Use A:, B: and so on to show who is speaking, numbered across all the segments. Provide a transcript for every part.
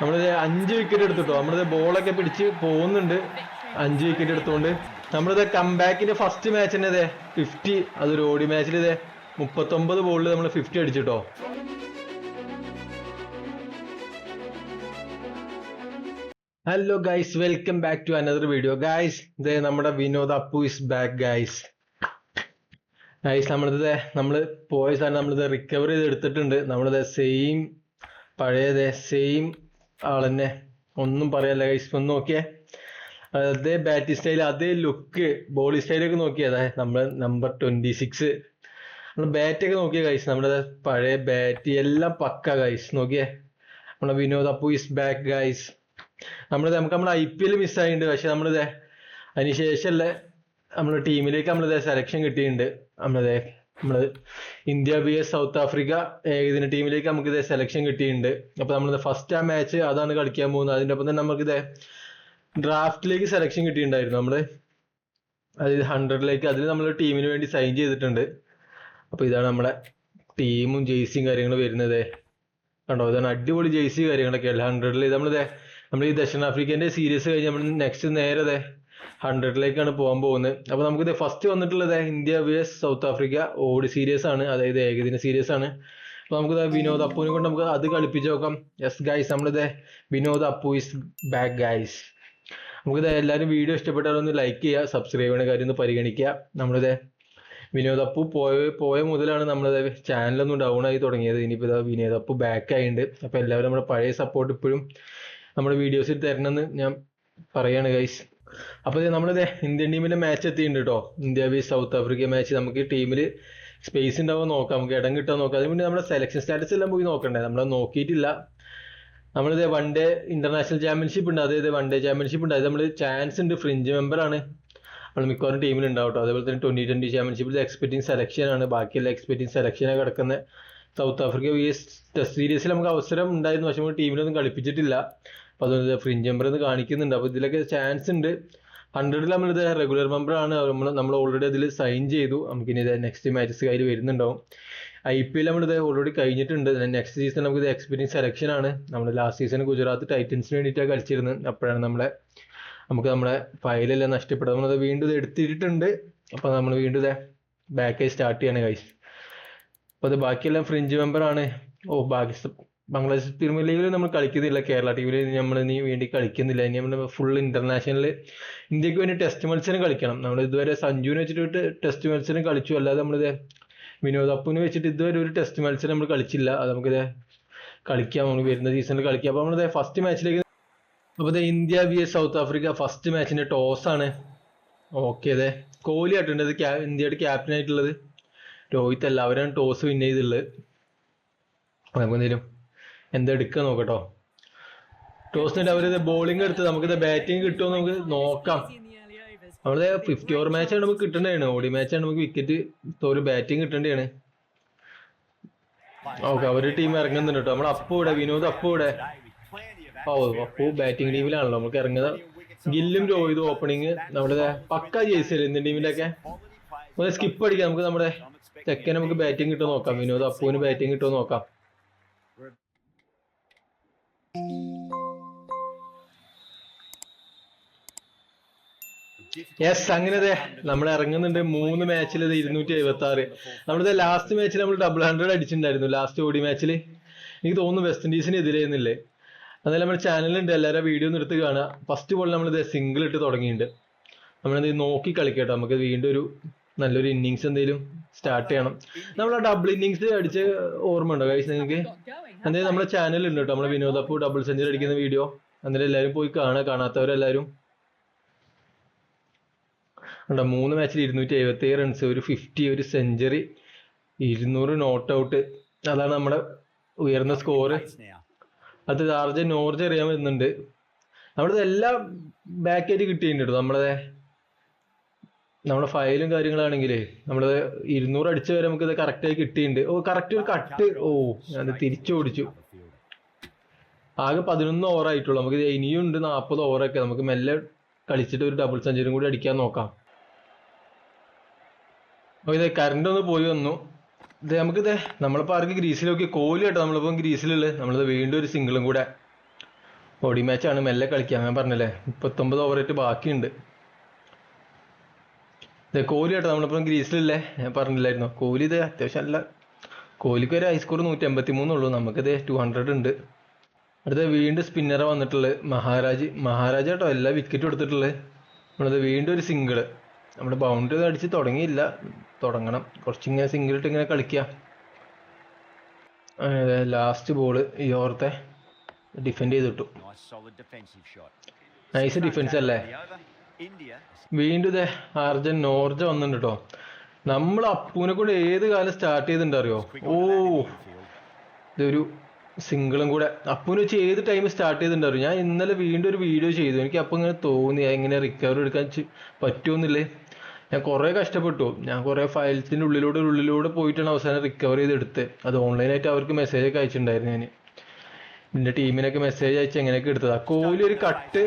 A: നമ്മളിത് അഞ്ച് വിക്കറ്റ് എടുത്തിട്ടോ. നമ്മളിത് ബോളൊക്കെ പിടിച്ച് പോകുന്നുണ്ട്. അഞ്ച് വിക്കറ്റ് എടുത്തുകൊണ്ട് നമ്മളിത് കംബാക്കിന്റെ ഫസ്റ്റ് മാച്ച് തന്നെ ഇതേ. ഫിഫ്റ്റി അതൊരു ഓടി മാച്ചിൽ ഇതേ. മുപ്പത്തൊമ്പത് ബോളിൽ നമ്മൾ fifty അടിച്ചിട്ടോ. Hello guys welcome back to another video guys ഇതേ നമ്മുടെ Vinod Appu is back guys guys നമ്മളിത് നമ്മൾ പോയ സാധനം നമ്മളിത് റിക്കവർ ചെയ്ത് എടുത്തിട്ടുണ്ട്. നമ്മളിത് സെയിം പഴയതേ സെയിം ആളെന്നെ. ഒന്നും പറയാല്ല ഗൈസ് ഒന്ന് നോക്കിയേ. അതേ ബാറ്റിംഗ് സ്റ്റൈൽ അതേ ലുക്ക് ബോളി സ്റ്റൈലൊക്കെ നോക്കിയതാ. നമ്മൾ നമ്പർ ട്വന്റി സിക്സ് നമ്മൾ ബാറ്റൊക്കെ നോക്കിയ ഗൈസ് നമ്മുടെ പഴയ ബാറ്റ് എല്ലാം പക്ക ഗൈസ് നോക്കിയേ. നമ്മുടെ Vinod Appu is back guys നമ്മൾ നമുക്ക് നമ്മുടെ ഐ പി എൽ മിസ്സായിട്ടുണ്ട് പക്ഷെ നമ്മളിത് അതിനുശേഷമല്ലേ നമ്മുടെ ടീമിലേക്ക് നമ്മളിത് സെലക്ഷൻ കിട്ടിയിട്ടുണ്ട്. നമ്മളിത് നമ്മൾ India V S South Africa ഏകദിന ടീമിലേക്ക് നമുക്ക് ഇതേ സെലക്ഷൻ കിട്ടിയിട്ടുണ്ട്. അപ്പൊ നമ്മളിത് ഫസ്റ്റ് ആ മാച്ച് അതാണ് കളിക്കാൻ പോകുന്നത്. അതിന്റെ ഒപ്പം തന്നെ നമുക്ക് ഇതേ ഡ്രാഫ്റ്റിലേക്ക് സെലക്ഷൻ കിട്ടിയിട്ടുണ്ടായിരുന്നു നമ്മൾ. അതായത് ഹൺഡ്രഡിലേക്ക് അതിൽ നമ്മൾ ടീമിന് വേണ്ടി സൈൻ ചെയ്തിട്ടുണ്ട്. അപ്പൊ ഇതാണ് നമ്മുടെ ടീമും ജേഴ്സിയും കാര്യങ്ങളും വരുന്നത്. കണ്ടോ? ഇതാണ് അടിപൊളി ജേഴ്സി കാര്യങ്ങളൊക്കെ അല്ല ഹൺഡ്രഡിൽ നമ്മളിതേ നമ്മൾ ഈ ദക്ഷിണാഫ്രിക്കേന്റെ സീരീസ് കഴിഞ്ഞ് നമ്മൾ നെക്സ്റ്റ് നേരെ ഹൺഡ്രഡിലേക്കാണ് പോകാൻ പോകുന്നത്. അപ്പൊ നമുക്കിത് ഫസ്റ്റ് വന്നിട്ടുള്ളത് India versus South Africa ODI series ആണ്. അതായത് ഏകദിന സീരീസ് ആണ്. അപ്പൊ നമുക്ക് വിനോദ് അപ്പുവിനെ കൊണ്ട് നമുക്ക് അത് കളിപ്പിച്ച് നോക്കാം. യെസ് ഗൈസ് നമ്മളിത് Vinod Appu is back guys നമുക്കിത് എല്ലാവരും വീഡിയോ ഇഷ്ടപ്പെട്ടാൽ ഒന്ന് ലൈക്ക് ചെയ്യുക സബ്സ്ക്രൈബ് ചെയ്യുന്ന കാര്യം ഒന്ന് പരിഗണിക്കുക. നമ്മളിത് വിനോദ് അപ്പു പോയ പോയ മുതലാണ് നമ്മളത് ചാനലൊന്നും ഡൗൺ ആയി തുടങ്ങിയത്. ഇനിയിപ്പോൾ ഇതാ വിനോദ് അപ്പു ബാക്ക് ആയിട്ടുണ്ട് അപ്പോൾ എല്ലാവരും നമ്മുടെ പഴയ സപ്പോർട്ട് ഇപ്പോഴും നമ്മുടെ വീഡിയോസിൽ തരണമെന്ന് ഞാൻ പറയാണ് ഗൈസ് അപ്പോൾ നമ്മളിത് ഇന്ത്യൻ ടീമിന്റെ മാച്ച് എത്തിയിട്ടുണ്ട് കേട്ടോ India V South Africa match നമുക്ക് ടീമിൽ സ്പേസ് ഉണ്ടാവുമോ നോക്കാം. നമുക്ക് ഇടം കിട്ടാൻ നോക്കാം. അതിന് മുന്നേ നമ്മുടെ സെലക്ഷൻ സ്റ്റാറ്റസ് എല്ലാം പോയി നോക്കണ്ടേ? നമ്മൾ നോക്കിയിട്ടില്ല. നമ്മളിത് വൺ ഡേ ഇന്റർനാഷണൽ ചാമ്പ്യൻഷിപ്പ് ഉണ്ട്. അതായത് വൺ ഡേ ചാമ്പ്യൻഷിപ്പ് ഉണ്ട്. അത് നമ്മൾ ചാൻസ് ഉണ്ട്. ഫ്രിഞ്ച് മെമ്പർ ആണ്. നമ്മൾ മിക്കവാറും ടീമിൽ ഉണ്ടാവും കേട്ടോ അതേപോലെ തന്നെ ട്വന്റി ട്വന്റി ചാമ്പ്യൻഷിപ്പിൽ എക്സ്പെക്ടിങ് സെലക്ഷൻ ആണ്. ബാക്കിയെല്ലാം എക്സ്പെക്ടിങ് സെലക്ഷനാണ് കിടക്കുന്നത് South Africa V S test സീരീസിൽ നമുക്ക് അവസരം ഉണ്ടായിരുന്നു. പക്ഷെ നമ്മൾ ടീമിലൊന്നും കളിപ്പിച്ചിട്ടില്ല. അപ്പോൾ അതുകൊണ്ട് ഫ്രിഞ്ച് മെമ്പർ എന്ന് കാണിക്കുന്നുണ്ട്. അപ്പോൾ ഇതിലൊക്കെ ചാൻസ് ഉണ്ട്. ഹൺഡ്രഡിൽ നമ്മളിത് റെഗുലർ മെമ്പർ ആണ്. നമ്മൾ നമ്മൾ ഓൾറെഡി അതിൽ സൈൻ ചെയ്തു. നമുക്കിനി ഇത് നെക്സ്റ്റ് മാച്ചസ് കയ്യിൽ വരുന്നുണ്ടാവും. ഐ പി എൽ നമ്മളിത് ഓൾറെഡി കഴിഞ്ഞിട്ടുണ്ട്. നെക്സ്റ്റ് സീസൺ നമുക്ക് ഇത് എക്സ്പീരിയൻസ് സെലക്ഷൻ ആണ്. നമ്മൾ ലാസ്റ്റ് സീസൺ ഗുജറാത്ത് ടൈറ്റൻസിന് വേണ്ടിയിട്ടാണ് കളിച്ചിരുന്നത്. അപ്പോഴാണ് നമ്മളെ നമുക്ക് നമ്മുടെ ഫയലെല്ലാം നഷ്ടപ്പെട്ടത്. നമ്മളത് വീണ്ടും ഇത് എടുത്തിട്ടുണ്ട് അപ്പോൾ നമ്മൾ വീണ്ടും ഇത് ബാക്കായി സ്റ്റാർട്ട് ചെയ്യാണ് കൈസ് അപ്പോൾ അത് ബാക്കിയെല്ലാം ഫ്രിഞ്ച് മെമ്പറാണ് ഓ ബാക്കി ബംഗ്ലാദേശ് പ്രീമിയർ ലീഗിൽ നമ്മൾ കളിക്കുന്നില്ല. കേരള ടീമിൽ നമ്മൾ ഇനി വേണ്ടി കളിക്കുന്നില്ല. ഇനി നമ്മൾ ഫുൾ ഇന്റർനാഷണൽ ഇന്ത്യയ്ക്ക് വേണ്ടി ടെസ്റ്റ് മത്സരം കളിക്കണം. നമ്മൾ ഇതുവരെ സഞ്ജുവിനെ വെച്ചിട്ട് ടെസ്റ്റ് മത്സരം കളിച്ചു. അല്ലാതെ നമ്മളിത് വിനോദ് അപ്പുവിനെ വെച്ചിട്ട് ഇതുവരെ ഒരു ടെസ്റ്റ് മത്സരം നമ്മൾ കളിച്ചില്ല. അത് നമുക്കിത് കളിക്കാം. നമ്മൾ വരുന്ന സീസണിൽ കളിക്കാം. അപ്പോൾ നമ്മളിത് ഫസ്റ്റ് മാച്ചിലേക്ക് അപ്പോൾ ഇത് India V S South Africa first മാച്ചിന്റെ toss ആണ്. ഓക്കെ അതെ കോഹ്ലി ആയിട്ടുണ്ട് ക്യാ- ഇന്ത്യയുടെ ക്യാപ്റ്റൻ ആയിട്ടുള്ളത്. രോഹിത് അല്ല. അവരാണ് ടോസ് വിൻ ചെയ്തിട്ടുള്ളത്. നമുക്ക് എന്തെങ്കിലും എന്താ എടുക്കുക നോക്കട്ടോ. ടോസിനിട്ട് അവർ ബോളിംഗ് എടുത്ത് നമുക്ക് ബാറ്റിംഗ് കിട്ടുമോ നമുക്ക് നോക്കാം. അവിടെ ഫിഫ്റ്റി ഓവർ മാച്ച് ആണ് നമുക്ക് കിട്ടേണ്ടതാണ്. ഓടി ആണ് നമുക്ക് വിക്കറ്റ് ഒരു ബാറ്റിംഗ് കിട്ടേണ്ടതാണ്. ഓക്കെ അവർ ടീം ഇറങ്ങുന്നുണ്ട് കേട്ടോ. നമ്മൾ അപ്പു ഇവിടെ വിനോദ് അപ്പു ഇവിടെ. ഓ അപ്പു ബാറ്റിംഗ് ടീമിലാണല്ലോ നമുക്ക് ഇറങ്ങുന്നത്. ഗില്ലും രോഹിതും ഓപ്പണിങ് നമ്മുടെ പക്ക ജേഴ്സി ഇന്ത്യൻ ടീമിലൊക്കെ സ്കിപ്പ് അടിക്കാം. നമുക്ക് നമ്മുടെ ചെക്കൻ നമുക്ക് ബാറ്റിംഗ് കിട്ടുമോ നോക്കാം. വിനോദ് അപ്പുവിന് ബാറ്റിംഗ് കിട്ടുമോ നോക്കാം. യെസ് അങ്ങനെ നമ്മൾ ഇറങ്ങുന്നുണ്ട് മൂന്ന് മാച്ചിൽ ഇരുന്നൂറ്റി എഴുപത്തി ആറ് നമ്മുടെ ലാസ്റ്റ് മാച്ചിൽ നമ്മൾ ഡബിൾ ഹൺഡ്രഡ് അടിച്ചിട്ടുണ്ടായിരുന്നു ലാസ്റ്റ് ഓടി മാച്ചിൽ എനിക്ക് തോന്നുന്നു വെസ്റ്റ് ഇൻഡീസിന് എതിരെയെന്നില്ലേ അതായത് നമ്മുടെ ചാനലുണ്ട് എല്ലാവരും വീഡിയോ ഒന്ന് എടുത്ത് കാണുക. ഫസ്റ്റ് ബോൾ നമ്മൾ നമ്മളിത് സിംഗിൾ ഇട്ട് തുടങ്ങിയിട്ടുണ്ട്. നമ്മളത് നോക്കി കളിക്കട്ടോ നമുക്ക് വീണ്ടും ഒരു നല്ലൊരു ഇന്നിങ്സ് എന്തെങ്കിലും സ്റ്റാർട്ട് ചെയ്യണം. നമ്മൾ ആ ഡബിൾ ഇന്നിങ്സ് അടിച്ച് ഓർമ്മ ഉണ്ടോ കഴിച്ച് നിങ്ങൾക്ക്? എന്തായാലും നമ്മുടെ ചാനൽ ഉണ്ട് കേട്ടോ നമ്മുടെ വിനോദപ്പു ഡബിൾ സെഞ്ചുറി അടിക്കുന്ന വീഡിയോ അന്നേരം എല്ലാവരും പോയി കാണുക കാണാത്തവരെല്ലാവരും ഉണ്ടോ മൂന്ന് മാച്ചിൽ ഇരുന്നൂറ്റി എഴുപത്തി ഏഴ് റൺസ് ഒരു ഫിഫ്റ്റി ഒരു സെഞ്ചുറി ഇരുന്നൂറ് നോട്ട് ഔട്ട് അതാണ് നമ്മുടെ ഉയർന്ന സ്കോർ അത് ആർജ നോർജ് അറിയാൻ വരുന്നുണ്ട്. നമ്മുടെ എല്ലാം ബാക്കേജ് കിട്ടിയിട്ടുണ്ട് കേട്ടോ നമ്മളെ നമ്മുടെ ഫയലും കാര്യങ്ങളാണെങ്കിലേ നമ്മൾ ഇരുന്നൂറ് അടിച്ചു വരെ നമുക്ക് ഇത് കറക്റ്റ് ആയി കിട്ടിയിട്ടുണ്ട്. ഓ കറക്റ്റ് ഒരു കട്ട് ഓ ഞാൻ തിരിച്ചു ഓടിച്ചു. ആകെ പതിനൊന്ന് ഓവർ ആയിട്ടുള്ളൂ. നമുക്ക് ഇനിയും ഉണ്ട് നാൽപ്പത് ഓവറൊക്കെ നമുക്ക് മെല്ലെ കളിച്ചിട്ട് ഒരു ഡബിൾ സെഞ്ചുറിയും കൂടി അടിക്കാൻ നോക്കാം. അപ്പൊ ഇത് കറണ്ട് ഒന്ന് പോയി വന്നു. ഇത് നമുക്കിത് നമ്മളിപ്പോ ആർക്ക് ഗ്രീസിലൊക്കെ കോഹ്ലി കേട്ടോ. നമ്മളിപ്പോ ഗ്രീസിലുള്ളത് നമ്മളിത് വീണ്ടും ഒരു സിംഗിളും കൂടെ. ബോഡി മാച്ചാണ് മെല്ലെ കളിക്കാം ഞാൻ പറഞ്ഞല്ലേ മുപ്പത്തൊമ്പത് ഓവറായിട്ട് ബാക്കിയുണ്ട്. ഇത് കോഹ്ലി കേട്ടോ നമ്മളിപ്പം ഗ്രീസിലല്ലേ? ഞാൻ പറഞ്ഞില്ലായിരുന്നു? കോഹ്ലി ഇത് അത്യാവശ്യം നല്ല കോഹ്ലിക്ക് ഒരു ഹൈ സ്കോർ നൂറ്റി എൺപത്തി മൂന്നുള്ളൂ നമുക്കിത് ടു ഹൺഡ്രഡ് ഉണ്ട്. അടുത്ത വീണ്ടും സ്പിന്നറെ വന്നിട്ടുള്ളത് മഹാരാജ്. മഹാരാജ കേട്ടോ എല്ലാ വിക്കറ്റും എടുത്തിട്ടുള്ളത് നമ്മളത് വീണ്ടും ഒരു സിംഗിൾ നമ്മുടെ ബൗണ്ടറി അടിച്ച് തുടങ്ങിയില്ല. തുടങ്ങണം. കുറച്ചിങ്ങനെ സിംഗിൾ ഇട്ട് ഇങ്ങനെ കളിക്കുക ലാസ്റ്റ് ബോൾ ഈ ഓർത്തെ ഡിഫെൻഡ് ചെയ്തിട്ടു. നൈസ് ഡിഫെൻസ് അല്ലേ? വീണ്ടും ഇതേ അർജൻ നോർജ വന്നിട്ടുണ്ട് കേട്ടോ നമ്മൾ അപ്പൂനെ കൂടെ ഏത് കാലം സ്റ്റാർട്ട് ചെയ്തിട്ടുണ്ട് അറിയോ ഓ ഇതൊരു സിംഗിളും കൂടെ. അപ്പൂന് വെച്ച് ഏത് ടൈം സ്റ്റാർട്ട് ചെയ്തിട്ടുണ്ട് അറിയോ ഞാൻ ഇന്നലെ വീണ്ടും ഒരു വീഡിയോ ചെയ്തു. എനിക്ക് അപ്പം ഇങ്ങനെ തോന്നി എങ്ങനെ റിക്കവറി എടുക്കാൻ പറ്റുമെന്നില്ലേ ഞാൻ കുറേ കഷ്ടപ്പെട്ടു. ഞാൻ കുറേ ഫയൽസിന്റെ ഉള്ളിലൂടെ ഉള്ളിലൂടെ പോയിട്ടാണ് അവസാനം റിക്കവർ ചെയ്ത് എടുത്ത് അത് ഓൺലൈനായിട്ട് അവർക്ക് മെസ്സേജ് ഒക്കെ അയച്ചിട്ടുണ്ടായിരുന്നു ഞാൻ എന്റെ ടീമിനൊക്കെ മെസ്സേജ് അയച്ച് എങ്ങനെയൊക്കെ എടുത്തതാ? കോഹ്ലി ഒരു കട്ട്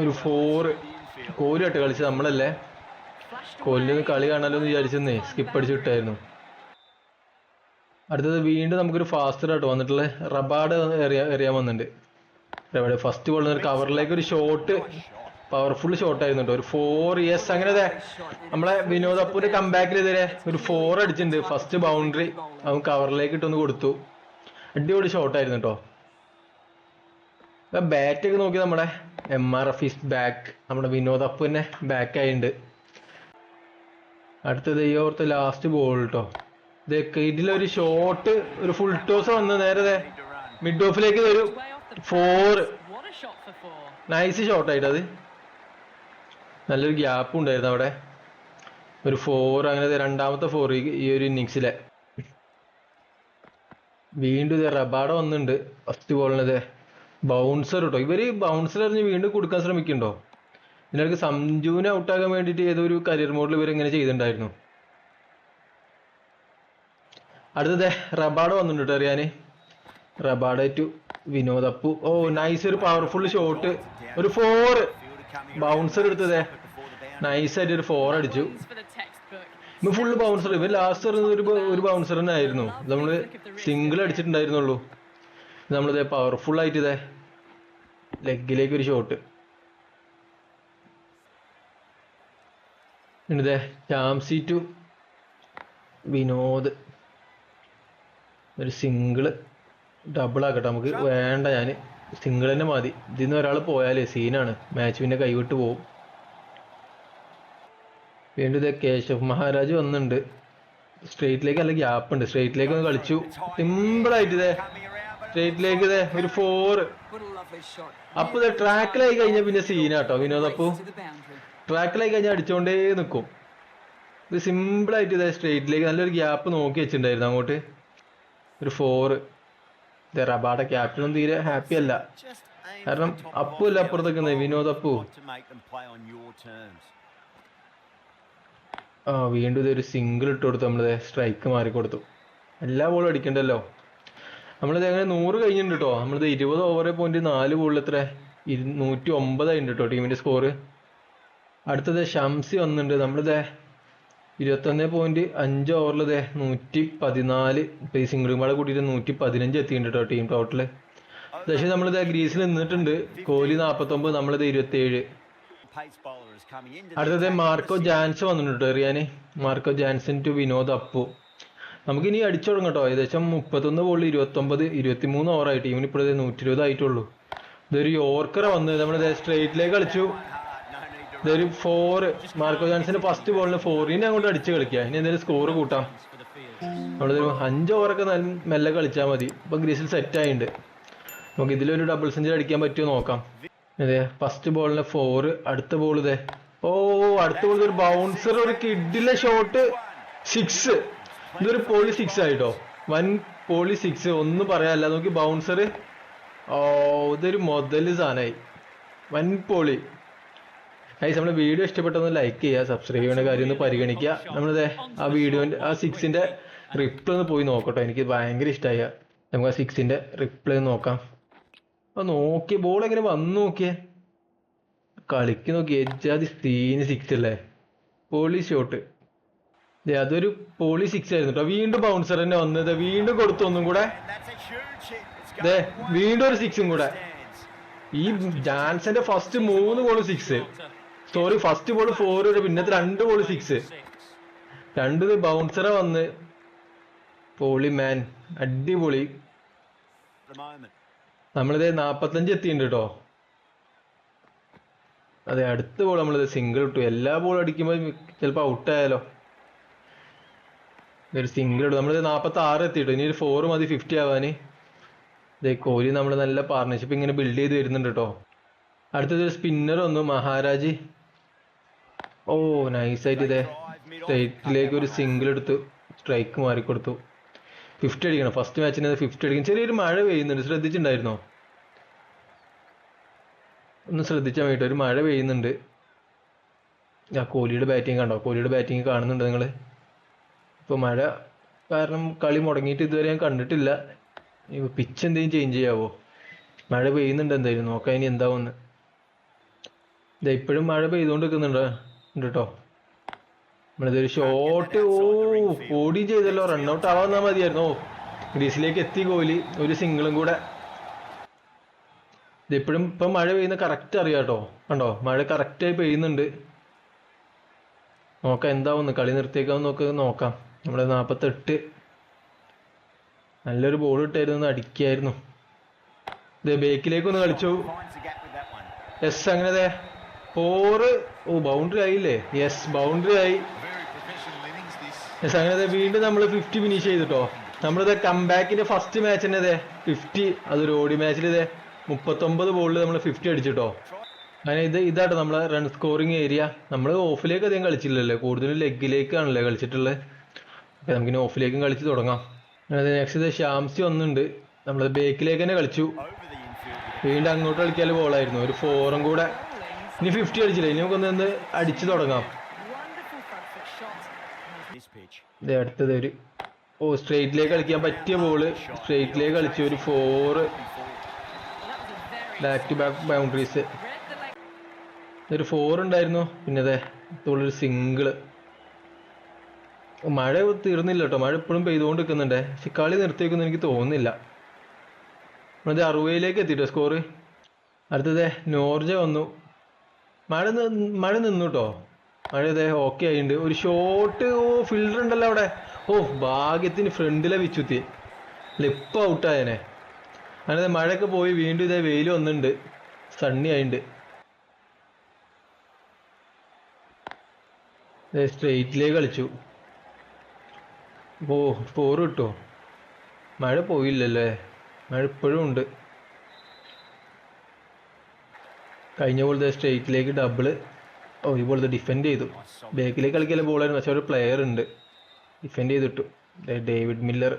A: ഒരു ഫോർ കോഹ്ലി കട്ട് കളിച്ച് നമ്മളല്ലേ? ഒന്ന് കളി കാണാലോ എന്ന് വിചാരിച്ചെന്നേ. സ്കിപ്പ് അടിച്ച് വിട്ടായിരുന്നു. അടുത്തത് വീണ്ടും നമുക്കൊരു ഫാസ്റ്റർ ആയിട്ട് വന്നിട്ടുള്ള റബാഡ് എറിയാൻ വന്നിട്ടുണ്ട്. ഫസ്റ്റ് ബോൾ കവറിലേക്ക് ഒരു ഷോട്ട് പവർഫുൾ ഷോട്ട് ആയിരുന്നു കേട്ടോ ഒരു ഫോർ ഇയേഴ്സ് അങ്ങനെ അതെ. നമ്മളെ വിനോദ് അപ്പൂര് കമ്പാക്കിനെതിരെ ഒരു ഫോർ അടിച്ചിട്ടുണ്ട്. ഫസ്റ്റ് ബൗണ്ടറി അവൻ കവറിലേക്ക് ഇട്ടൊന്ന് കൊടുത്തു. അടിപൊളി ഷോട്ട് ആയിരുന്നു കേട്ടോ ബാറ്റ് ഒക്കെ നോക്കി നമ്മുടെ M R F is back നമ്മുടെ വിനോദ് അപ്പു തന്നെ ബാക്ക് ആയിട്ടുണ്ട്. അടുത്തത് ഈ ഓർത്ത് ലാസ്റ്റ് ബോൾ കേട്ടോ ഇതൊക്കെ ഇതിലൊരു ഷോട്ട് ഒരു ഫുൾ ടോസ് വന്ന്
B: നേരത്തെ
A: മിഡ് ഓഫിലേക്ക് ഒരു ഫോർ. നൈസ് ഷോട്ട് ആയിട്ട് അത്. നല്ലൊരു ഗ്യാപ്പ് ഉണ്ടായിരുന്നു അവിടെ. ഒരു ഫോർ അങ്ങനെ രണ്ടാമത്തെ ഫോർ ഈ ഒരു ഇന്നിങ്സിലെ വീണ്ടും ഇത് റബാഡ വന്നിട്ടുണ്ട്. ഫസ്റ്റ് ബോളിനത് ബൗൺസർ കേട്ടോ ഇവർ ബൗൺസർ എറിഞ്ഞ് വീണ്ടും കൊടുക്കാൻ ശ്രമിക്കുന്നുണ്ടോ? ഇതിനിടയ്ക്ക് സംജുവിനെ ഔട്ടാക്കാൻ വേണ്ടിയിട്ട് ഏതോ ഒരു കരിയർ മോഡിൽ ഇവർ ഇങ്ങനെ ചെയ്തിട്ടുണ്ടായിരുന്നു? അടുത്തത് റബാഡ് വന്നിട്ടുണ്ട് അറിയാന്. Rabada to Vinod Appu. Oh nice ഒരു പവർഫുൾ ഷോട്ട് ഒരു ഫോർ ബൗൺസർ എടുത്തതേ.
B: Before
A: നൈസ് ആയിട്ട് ഒരു ഫോർ അടിച്ചു.
C: ഫുൾ
A: ഇവ ഫുള്ള് ബൗൺസർ ഇവൻ ലാസ്റ്റ് ഒരു ഒരു ബൗൺസർ തന്നെ ആയിരുന്നു നമ്മൾ സിംഗിൾ അടിച്ചിട്ടുണ്ടായിരുന്നുള്ളൂ. നമ്മളിതേ പവർഫുൾ ആയിട്ട് ഇതേ ലെഗിലേക്ക് ഒരു ഷോട്ട് ഇതേ ടു വിനോദ്. ഒരു സിംഗിൾ ഡബിൾ ആക്കട്ടെ. നമുക്ക് വേണ്ട ഞാൻ സിംഗിൾ തന്നെ മതി. ഇതിൽ നിന്ന് ഒരാൾ പോയാലേ സീനാണ് മാച്ച് പിന്നെ കൈവിട്ട് പോകും വീണ്ടും ഇതേ കേശവ് മഹാരാജ് വന്നിട്ടുണ്ട് സ്ട്രേറ്റിലേക്ക് നല്ല ഗ്യാപ്പ് ഉണ്ട്. സ്ട്രേറ്റിലേക്ക് ഒന്ന് കളിച്ചു. സിമ്പിൾ ആയിട്ട് ഇതേ. സ്ട്രേറ്റിലേക്ക് ഇതേ ഒരു ഫോർ അപ്പൊ ട്രാക്കിലായി കഴിഞ്ഞാൽ പിന്നെ സീനാട്ടോ വിനോദ് അപ്പു. ട്രാക്കിലായി കഴിഞ്ഞാൽ അടിച്ചോണ്ടേ നിൽക്കും ഇത് സിമ്പിൾ ആയിട്ട് ഇതേ സ്ട്രേറ്റിലേക്ക് നല്ലൊരു ഗ്യാപ്പ് നോക്കി വെച്ചിട്ടുണ്ടായിരുന്നു അങ്ങോട്ട്. ഒരു ഫോറ് റബാടെ ക്യാപ്റ്റനും തീരെ ഹാപ്പി അല്ല. കാരണം അപ്പു അല്ല അപ്പുറത്തേക്ക് വിനോദ് അപ്പു. ആ വീണ്ടും ഇതൊരു സിംഗിൾ ഇട്ട് കൊടുത്തു നമ്മളിത് സ്ട്രൈക്ക് മാറി കൊടുത്തു എല്ലാ ബോളും അടിക്കണ്ടല്ലോ. നമ്മളിത് അങ്ങനെ നൂറ് കഴിഞ്ഞിട്ടുണ്ട്? കേട്ടോ നമ്മളിത് ഇരുപത് ഓവർ പോയിന്റ് നാല് ബോളിൽ എത്ര? നൂറ്റി ഒമ്പതായിട്ടുണ്ട് കേട്ടോ ടീമിന്റെ സ്കോർ അടുത്തത് ഷംസി വന്നിട്ടുണ്ട്. നമ്മളിത് ഇരുപത്തൊന്ന് പോയിന്റ് അഞ്ച് ഓവറിൽ ഇതേ നൂറ്റി പതിനാല് സിംഗിളും കൂടെ കൂട്ടിയിട്ട് നൂറ്റി പതിനഞ്ച് എത്തിയിട്ടുണ്ട് കേട്ടോ ടീം ടോട്ടൽ പക്ഷേ നമ്മളിത് ഗ്രീസിൽ നിന്നിട്ടുണ്ട്. കോഹ്ലി നാൽപ്പത്തൊമ്പത് നമ്മളിത് ഇരുപത്തി
B: Pace bowler is coming into the
A: അടുത്തത് മാർക്കോ ജാൻസ് വന്നിട്ടുണ്ട് എറിയാന് Marco Jansen to Vinod Appu. നമുക്ക് ഇനി അടിച്ചു തുടങ്ങാം കേട്ടോ. ഏകദേശം മുപ്പത്തൊന്ന് ബോളിൽ ഇരുപത്തൊമ്പത് ഇരുപത്തിമൂന്ന് ഓവറായി ടീമിന് ഇപ്പോഴത്തെ നൂറ്റി ഇരുപത് ആയിട്ടുള്ളൂ. ഇതൊരു യോർക്കറ വന്ന് നമ്മൾ സ്ട്രേറ്റിലേക്ക് കളിച്ചു. ഇതൊരു ഫോർ മാർക്കോ ജാൻസിന്റെ ഫസ്റ്റ് ബോളിന് ഫോറിനെ അങ്ങോട്ട് അടിച്ച് കളിക്കുക. ഇനി എന്തെങ്കിലും സ്കോർ കൂട്ടാം. നമ്മളിതൊരു അഞ്ച് ഓവറൊക്കെ മെല്ലെ കളിച്ചാൽ മതി. ഇപ്പം ഗ്രീസിൽ സെറ്റ് ആയിട്ടുണ്ട് നമുക്ക് ഇതിലൊരു ഡബിൾ സെഞ്ചുറി അടിക്കാൻ പറ്റുമോ നോക്കാം. അതെ ഫസ്റ്റ് ബോളിന് ഫോർ അടുത്ത ബോൾ ഇതേ ഓ അടുത്ത ബോൾ ഒരു ബൗൺസർ ഒരു കിഡിലെ ഷോട്ട് സിക്സ് ഇതൊരു പോളി സിക്സ് ആയിട്ടോ? വൻ പോളി സിക്സ് ഒന്നും പറയാല്ല നോക്കി ബൗൺസർ ഓ ഇതൊരു മുതൽ സാധനമായി വൻ പോളി ഗൈസ് നമ്മുടെ വീഡിയോ ഇഷ്ടപ്പെട്ടൊന്ന് ലൈക്ക് ചെയ്യുക സബ്സ്ക്രൈബ് ചെയ്യുന്ന കാര്യം ഒന്ന് പരിഗണിക്കുക. നമ്മളിത് ആ വീഡിയോന്റെ ആ സിക്സിന്റെ റിപ്ലൈ ഒന്ന് പോയി നോക്കട്ടോ. എനിക്ക് ഭയങ്കര ഇഷ്ടമായ നമുക്ക് ആ സിക്സിന്റെ റിപ്ലൈ നോക്കാം. അപ്പൊ നോക്കിയ ബോൾ എങ്ങനെ വന്നു നോക്കിയേ? കളിക്ക് നോക്കി എജാതി സീന് സിക്സ് അല്ലേ? പോളി ഷോട്ട് അതൊരു പോളി സിക്സ് ആയിരുന്നു കേട്ടോ വീണ്ടും ബൗൺസർ തന്നെ വന്നത് വീണ്ടും കൊടുത്തു ഒന്നും കൂടെ. വീണ്ടും ഒരു സിക്സും കൂടെ. ഈ ജാൻസന്റെ ഫസ്റ്റ് മൂന്ന് ball six sorry first ball four പിന്നത്തെ രണ്ട് ബോൾ സിക്സ് രണ്ട് ബൗൺസറെ വന്ന്. പോളി മാൻ അടിപൊളി. നമ്മളിത് നാപ്പത്തഞ്ച് എത്തിയിട്ടുണ്ട് കേട്ടോ അതെ അടുത്ത ബോൾ നമ്മളിത് സിംഗിൾ ഇട്ടു. എല്ലാ ബോളും അടിക്കുമ്പോൾ ചിലപ്പോൾ ഔട്ടായാലോ ഒരു സിംഗിൾ ഇട്ടു നമ്മൾ നാൽപ്പത്തി ആറ് എത്തിയിട്ടു. ഇനി ഒരു ഫോർ മതി ഫിഫ്റ്റി ആവാൻ ഇതേ കോഹ്ലി നമ്മൾ നല്ല പാർട്ണർഷിപ്പ് ഇങ്ങനെ ബിൽഡ് ചെയ്ത് വരുന്നുണ്ട് കേട്ടോ അടുത്തത് ഒരു സ്പിന്നർ വന്നു മഹാരാജ്. ഓ നൈസായിട്ട് ഇതേ സ്ട്രൈറ്റിലേക്ക് ഒരു സിംഗിൾ എടുത്തു. സ്ട്രൈക്ക് മാറിക്കൊടുത്തു. ഫിഫ്റ്റി അടിക്കണം. ഫസ്റ്റ് മാച്ചിന് ഫിഫ്റ്റി അടിക്കണം. ചെറിയൊരു മഴ പെയ്യുന്നുണ്ട്. ശ്രദ്ധിച്ചിട്ടുണ്ടായിരുന്നോ? ഒന്ന് ശ്രദ്ധിച്ചാൽ വേണ്ടിട്ട് ഒരു മഴ പെയ്യുന്നുണ്ട്. ആ കോഹ്ലിയുടെ ബാറ്റിംഗ് കണ്ടോ? കോഹ്ലിയുടെ ബാറ്റിംഗ് കാണുന്നുണ്ട് നിങ്ങൾ ഇപ്പോൾ മഴ കാരണം കളി മുടങ്ങിയിട്ട് ഇതുവരെ ഞാൻ കണ്ടിട്ടില്ല. പിച്ച് എന്തെങ്കിലും ചേഞ്ച് ചെയ്യാവോ? മഴ പെയ്യുന്നുണ്ട് എന്തായാലും. നോക്കാം ഇനി എന്താവുമെന്ന്. ഇതാ ഇപ്പോഴും മഴ പെയ്തുകൊണ്ടിരിക്കുന്നുണ്ട്. ഉണ്ട് കേട്ടോ നമ്മളിതൊരു ഷോട്ട് ഓ ഓടി ചെയ്തല്ലോ. റണ്ണൗട്ട് ആവാന്നാ മതിയായിരുന്നു. ഓ ഗ്രീസിലേക്ക് എത്തി കോഹ്ലി ഒരു സിംഗിളും കൂടെ. ഇതെപ്പോഴും ഇപ്പം മഴ പെയ്യുന്ന കറക്റ്റ് അറിയാം കേട്ടോ കണ്ടോ? മഴ കറക്റ്റായി പെയ്യുന്നുണ്ട്. നോക്കാം എന്താവുന്നു കളി നിർത്തിയേക്കാന്ന് നോക്ക് നോക്കാം. നമ്മുടെ നാൽപ്പത്തെട്ട് നല്ലൊരു ബോൾ ഇട്ടായിരുന്നു അടിക്കായിരുന്നു. ഇത് ബേക്കിലേക്ക് ഒന്ന് കളിച്ചു. യെസ് അങ്ങനെ അതെ ഫോറ് ഓ ബൗണ്ടറി ആയില്ലേ? യെസ് ബൗണ്ടറി ആയി. യെസ് അങ്ങനെ അതെ വീണ്ടും നമ്മൾ ഫിഫ്റ്റി ഫിനിഷ് ചെയ്തിട്ടോ. നമ്മളിത് കംബാക്കിന്റെ ഫസ്റ്റ് മാച്ച് തന്നെ അതെ ഫിഫ്റ്റി അതൊരു ഓടി മാച്ചിൽ ഇതേ. മുപ്പത്തൊമ്പത് ബോളിൽ നമ്മൾ ഫിഫ്റ്റി അടിച്ചിട്ടോ. അങ്ങനെ ഇത് ഇതാട്ടോ നമ്മളെ റൺ സ്കോറിങ് ഏരിയ നമ്മൾ ഓഫിലേക്ക് അധികം കളിച്ചില്ലല്ലോ. കൂടുതലും ലെഗിലേക്കാണല്ലേ കളിച്ചിട്ടുള്ളത്. ഓക്കെ നമുക്കിനി ഓഫിലേക്കും കളിച്ച് തുടങ്ങാം. അതായത് നെക്സ്റ്റ് ശ്യാംസി ഒന്നുണ്ട് നമ്മൾ ബേക്കിലേക്ക് തന്നെ കളിച്ചു. വീണ്ടും അങ്ങോട്ട് കളിക്കാൻ ബോളായിരുന്നു ഒരു ഫോറും കൂടെ. ഇനി ഫിഫ്റ്റി അടിച്ചില്ല? ഇനി നമുക്കൊന്ന് ഒന്ന് അടിച്ചു തുടങ്ങാം. അടുത്തത് ഒരു ഓ സ്ട്രെയിറ്റിലേക്ക് കളിക്കാൻ പറ്റിയ ബോൾ സ്ട്രെയിറ്റിലേക്ക് കളിച്ചു ഒരു four back to back boundaries. ഒരു ഫോർ ഉണ്ടായിരുന്നു. പിന്നെ അതെ ഒരു സിംഗിൾ മഴ തീർന്നില്ല കേട്ടോ. മഴ ഇപ്പോഴും പെയ്തുകൊണ്ട് നിൽക്കുന്നുണ്ടേ പക്ഷെ കളി നിർത്തിയേക്കുന്നു എനിക്ക് തോന്നുന്നില്ല. നമ്മളത് അറുപതിലേക്ക് എത്തിട്ടോ സ്കോറ് അടുത്തത് നോർജ വന്നു. മഴ മഴ നിന്നു കേട്ടോ. മഴ ഇതേ ഓക്കെ ആയിട്ടുണ്ട്. ഒരു ഷോട്ട് ഓ ഫിൽഡർ ഉണ്ടല്ലോ അവിടെ. ഓ ഭാഗ്യത്തിന് ഫ്രണ്ടിലെ വിച്ചുത്തി. ലിപ്പ് ഔട്ടായനെ അങ്ങനെ മഴയൊക്കെ പോയി. വീണ്ടും ഇതേ വെയിൽ വന്നിട്ടുണ്ട്. സണ്ണി ആയിട്ടുണ്ട്. സ്ട്രെയിറ്റിലേക്ക് കളിച്ചു. ഓ ഫോർ കിട്ടോ? മഴ പോയില്ലല്ലേ? മഴ ഇപ്പോഴും ഉണ്ട്. കഴിഞ്ഞ പോലത്തെ സ്ട്രേറ്റിലേക്ക് ഡബിൾ ഓ ഈ പോലത്തെ ഡിഫെൻഡ് ചെയ്തു. ബാക്കിലേക്ക് കളിക്കല ബോളായിരുന്നു പക്ഷെ ഒരു പ്ലെയർ ഉണ്ട്. ഡിഫെൻഡ് ചെയ്തിട്ടു. David Miller.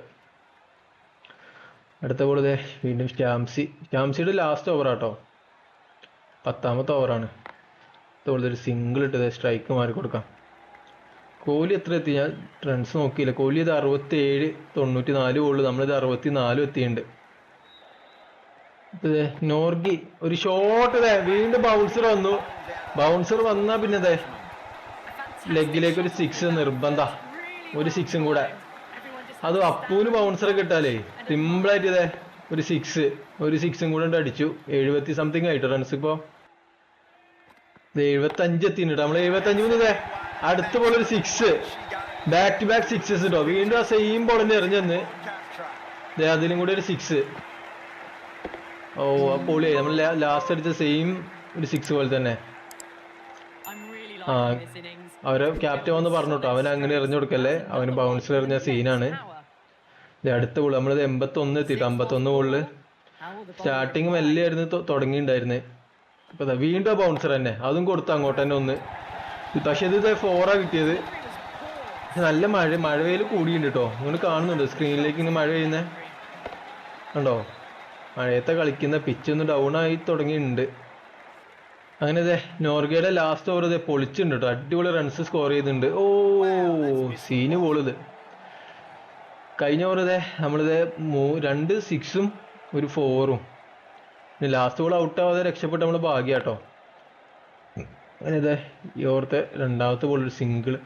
A: അടുത്ത ബോൾ വീണ്ടും സ്റ്റാംസി സ്റ്റാംസിയുടെ ലാസ്റ്റ് ഓവർ ആട്ടോ? പത്താമത്തെ ഓവറാണ് ബോൾ ഒരു സിംഗിൾ ഇട്ടത് സ്ട്രൈക്ക് മാറി കൊടുക്കാം കോഹ്ലി എത്ര എത്തി? ഞാൻ റൺസ് നോക്കിയില്ല. കോഹ്ലി ഇത് അറുപത്തി ഏഴ് തൊണ്ണൂറ്റി നാല് ബോളിൽ നമ്മളിത് അറുപത്തി നാലും എത്തിയിട്ടുണ്ട് നോർഗി ഒരു ഷോട്ട് വീണ്ടും ബൗൺസർ വന്നു. ബൗൺസർ വന്നാ പിന്നെ ലെഗിലേക്ക് ഒരു സിക്സ് നിർബന്ധ. ഒരു സിക്സും കൂടെ. അത് അപ്പൂന് ബൗൺസർ കിട്ടാലേ. സിമ്പിളായിട്ട് ഇതേ. ഒരു സിക്സ് ഒരു സിക്സും കൂടെ അടിച്ചു. എഴുപത്തി സംതിങ് ആയിട്ട് റൺസ് ഇപ്പോ. എഴുപത്തി അഞ്ച് എത്തിയിട്ടുണ്ട്. നമ്മൾ എഴുപത്തി അഞ്ച് ഇതേ. അടുത്ത ball six back to back sixes കേട്ടോ വീണ്ടും ആ സെയിം ബോളിന് എറിഞ്ഞെന്ന് അതിലും കൂടി ഒരു സിക്സ് ഓ ആ നമ്മൾ ലാസ്റ്റ് അടിച്ച സെയിം ഒരു സിക്സ് പോലെ തന്നെ.
C: innings.
A: അവരെ ക്യാപ്റ്റൻ വന്ന് പറഞ്ഞു കേട്ടോ അവൻ അങ്ങനെ എറിഞ്ഞു കൊടുക്കല്ലേ? അവന് ബൗൺസിൽ എറിഞ്ഞ സീനാണ്. അടുത്ത ബോൾ നമ്മളിത് എൺപത്തൊന്ന് എത്തിയിട്ട്. അമ്പത്തൊന്ന്
C: ബോളിൽ
A: സ്റ്റാർട്ടിങ് മെല്ലെ ആയിരുന്നു തൊ- തുടങ്ങിയിട്ടുണ്ടായിരുന്നത് ഇപ്പൊ വീണ്ടും ബൗൺസർ തന്നെ. അതും കൊടുത്തു അങ്ങോട്ട് തന്നെ ഒന്ന്. പക്ഷെ ഇത് ഫോറാ കിട്ടിയത്. നല്ല മഴ മഴ വെയിൽ കൂടിയുണ്ട് കേട്ടോ നിങ്ങൾ കാണുന്നുണ്ട് സ്ക്രീനിലേക്ക് ഇങ്ങനെ മഴ പെയ്യുന്നേ. കണ്ടോ? മഴയത്തെ കളിക്കുന്ന പിച്ച് ഒന്ന് ഡൗൺ ആയി തുടങ്ങിയിട്ടുണ്ട്. അങ്ങനെ ഇതേ നോർഗയുടെ ലാസ്റ്റ് ഓവർ ഇതേ പൊളിച്ചിട്ടുണ്ട് കേട്ടോ അടിപൊളി റൺസ് സ്കോർ ചെയ്തിട്ടുണ്ട്. ഓ സീന് പോളത് കഴിഞ്ഞ ഓവർ ഇതേ നമ്മളിതേ മൂ രണ്ട് സിക്സും ഒരു ഫോറും ലാസ്റ്റ് ബോൾ ഔട്ട് ആവാതെ രക്ഷപ്പെട്ട് നമ്മൾ ഭാഗ്യാട്ടോ അങ്ങനെ ഇതേ ഈ ഓർത്തെ രണ്ടാമത്തെ ബോൾ സിംഗിൾ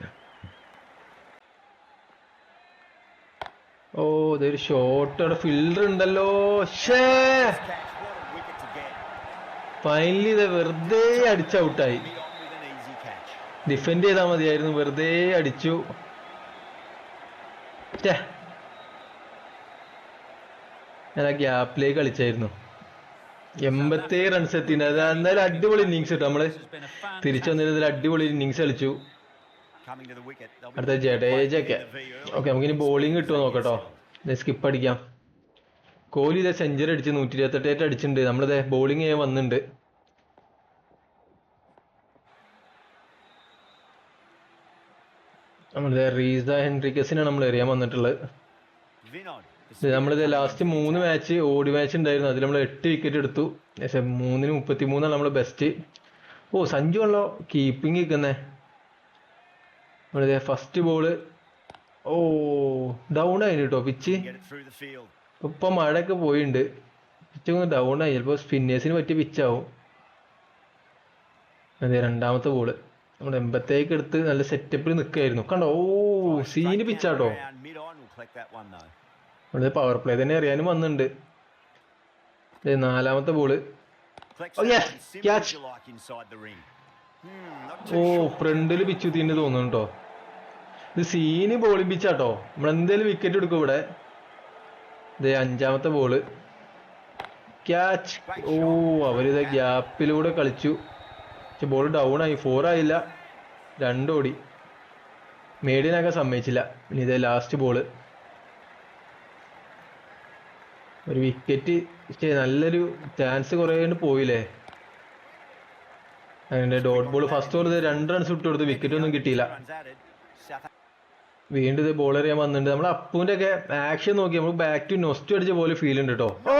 A: ഓ ഇതൊരു ഷോട്ട് അവിടെ ഫിൽഡർ ഉണ്ടല്ലോ. ഷേ. ഫൈനലി ഇത് വെറുതെ അടിച്ച് ഔട്ടായി. ഡിഫെൻഡ് ചെയ്താൽ മതിയായിരുന്നു. വെറുതെ അടിച്ചു. ഞാൻ ആ ഗ്യാപ്പിലേക്ക് കളിച്ചായിരുന്നു. എൺപത്തേഴ് റൺസ് എത്തിണ്ട് അത് എന്തായാലും അടിപൊളി ഇന്നിങ്സ് കിട്ടും
B: നമ്മൾ
A: തിരിച്ചു വന്നതിൽ അടിപൊളി ഇന്നിങ്സ് കളിച്ചു. അടുത്ത
B: looking to
A: ജഡേജ ഒക്കെ.
B: in the V early.
A: Okay നമുക്കിനി ബോളിംഗ് കിട്ടുമോ നോക്കട്ടോ. സ്കിപ്പ് അടിക്കാം. കോഹ്ലി ഇതേ സെഞ്ചുറി അടിച്ച് നൂറ്റി ഇരുപത്തെട്ടായിട്ട് അടിച്ചിട്ടുണ്ട്. നമ്മളിതേ ബോളിംഗ് ചെയ്യാൻ വന്നിട്ടുണ്ട് നമ്മളിതേ റീസ ഹെൻറിക്കസിനാണ് നമ്മൾ എറിയാൻ വന്നിട്ടുള്ളത്. നമ്മളിത് ലാസ്റ്റ് മൂന്ന് മാച്ച് ഓടി മാച്ച് ഉണ്ടായിരുന്നു. അതിൽ നമ്മൾ എട്ട് വിക്കറ്റ് എടുത്തു. മൂന്നിന് മുപ്പത്തി മൂന്നാണ് നമ്മൾ ബെസ്റ്റ് ഓ സഞ്ജു ആണല്ലോ കീപ്പിംഗ് നിൽക്കുന്നേ. നമ്മളിത് ഫസ്റ്റ് ബോൾ ഓ ഡൗൺ ആയി കേട്ടോ പിച്ച് ഇപ്പൊ മഴയൊക്കെ പോയിട്ടുണ്ട് പിച്ച് ഒന്ന് ഡൗൺ ആയി. ചിലപ്പോൾ സ്പിന്നേഴ്സിന് പറ്റിയ പിച്ചാവും അതെ രണ്ടാമത്തെ ബോൾ നമ്മൾ എൺപത്തേക്ക് എടുത്ത് നല്ല സെറ്റപ്പിൽ നിൽക്കായിരുന്നു. കണ്ടോ? ഓ സീന് പിച്ചാട്ടോ ഇവിടെ പവർ പ്ലേ തന്നെ അറിയാനും വന്നിട്ടുണ്ട് നാലാമത്തെ
B: ബോൾ
A: Oh, ഓ. ഫ്രണ്ടിൽ പിച്ചു തീന്ന് തോന്നുന്നു കേട്ടോ ഇത് സീന് ബോളിംഗ് പിച്ചാട്ടോ. നമ്മൾ എന്തേലും വിക്കറ്റ് എടുക്കും ഇവിടെ. ദേ അഞ്ചാമത്തെ ബോൾ ക്യാച്ച് ഓ അവരിത് ഗ്യാപ്പിലൂടെ കളിച്ചു. പക്ഷെ ബോൾ ഡൗൺ ആയി. ഫോർ ആയില്ല. രണ്ടോടി മേഡിയനാക്കാൻ സമ്മതിച്ചില്ല. ഇനി ഇതേ ലാസ്റ്റ് ബോൾ ഒരു വിക്കറ്റ് നല്ലൊരു ചാൻസ് കുറേ പോയില്ലേ? അങ്ങനെ ഡോട്ട് ബോൾ ഫസ്റ്റ് ബോൾ രണ്ട് റൺസ് ഇട്ട് കൊടുത്ത് വിക്കറ്റ് ഒന്നും കിട്ടിയില്ല. വീണ്ടും ഇത് ബോൾ എറിയാൻ വന്നിട്ടുണ്ട്. നമ്മൾ അപ്പുവിന്റെ ഒക്കെ ആക്ഷൻ നോക്കി നമ്മൾ ബാക്ക് ടു നൊസ്റ്റ് അടിച്ച പോലെ ഫീൽ ഉണ്ട് കേട്ടോ ഓ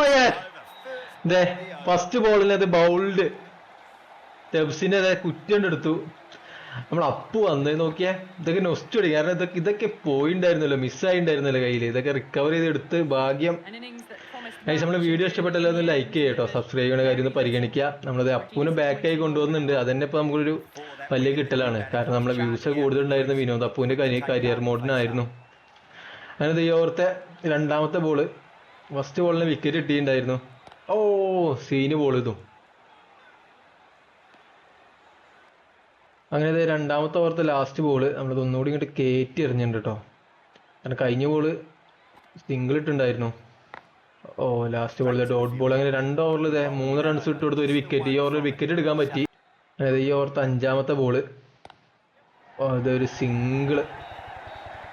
A: ഇതേ ഫസ്റ്റ് ബോളിനകത്ത് ബൗൾഡ് ടെബ്സിനെ അതെ കുറ്റിണ്ട് എടുത്തു. നമ്മൾ അപ്പു വന്നേ നോക്കിയേ. ഇതൊക്കെ നൊസ്റ്റ് അടി. കാരണം ഇതൊക്കെ ഇതൊക്കെ പോയിണ്ടായിരുന്നല്ലോ മിസ്സായിണ്ടായിരുന്നല്ലോ കയ്യിൽ ഇതൊക്കെ റിക്കവർ ചെയ്ത് എടുത്ത് ഭാഗ്യം ഗൈസ് നമ്മൾ വീഡിയോ ഇഷ്ടപ്പെട്ടല്ലോ ഒന്ന് ലൈക്ക് ചെയ്യുക കേട്ടോ സബ്സ്ക്രൈബ് ചെയ്യുന്ന കാര്യം ഒന്ന് പരിഗണിക്കുക. നമ്മളത് അപ്പൂന് ബാക്ക് ആയി കൊണ്ടുവന്നിട്ടുണ്ട്. അതന്നെ ഇപ്പൊ നമുക്കൊരു വലിയ കിട്ടലാണ്. കാരണം നമ്മളെ വ്യൂസ് കൂടുതലുണ്ടായിരുന്ന വിനോദ് അപ്പൂന്റെ കരിയർ മോഡിനായിരുന്നു അങ്ങനെ ഓർത്തെ രണ്ടാമത്തെ ബോൾ ഫസ്റ്റ് ബോളിന് വിക്കറ്റ് കിട്ടിയിട്ടുണ്ടായിരുന്നു. ഓ സീന് ബോൾ ഇതും. അങ്ങനെ ദേ രണ്ടാമത്തെ ഓർത്തെ ലാസ്റ്റ് ബോൾ നമ്മളത് ഒന്നുകൂടി ഇങ്ങോട്ട് കയറ്റി എറിഞ്ഞിട്ടുണ്ട് കേട്ടോ കാരണം കഴിഞ്ഞ ബോൾ സിംഗിൾ ഇട്ടുണ്ടായിരുന്നു. Oh last ball dot ball അങ്ങനെ രണ്ട് ഓവറിൽ ഇതേ മൂന്ന് റൺസ് ഇട്ട് കൊടുത്ത് ഒരു വിക്കറ്റ് ഈ ഓവറിൽ വിക്കറ്റ് എടുക്കാൻ പറ്റി. അതായത് ഈ ഓവറത്തെ അഞ്ചാമത്തെ ബോൾ അതൊരു സിംഗിൾ